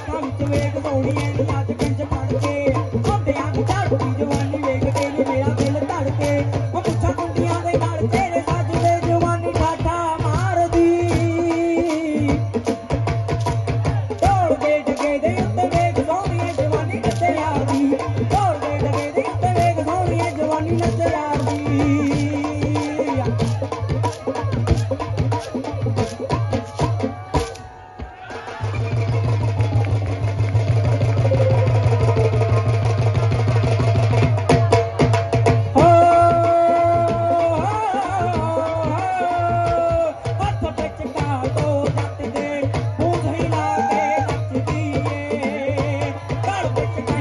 ਕੰਚ ਵੇਖ ਸੋਣੀਏ ਨੱਚ ਕੰਚ ਪੜ ਕੇ ਉਹਦੇ ਹੱਥ ਚਾੜੂ ਜਵਾਨ Thank you.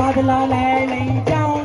பாதலால லைட்டாவும்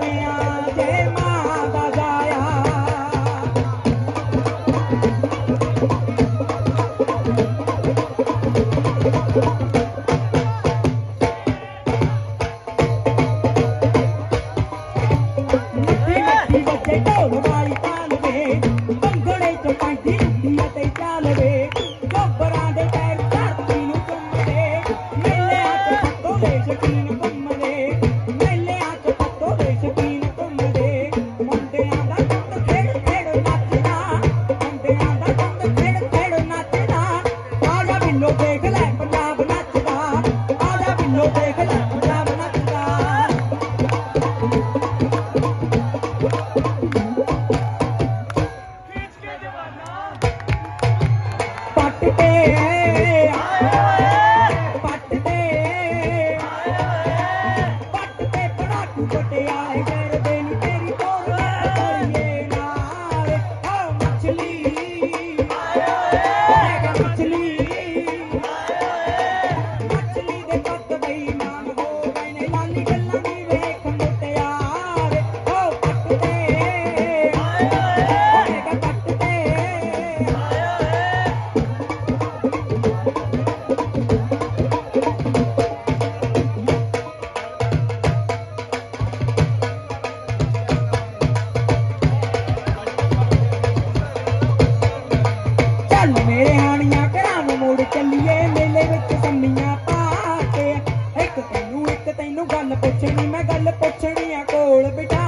ओळबिटा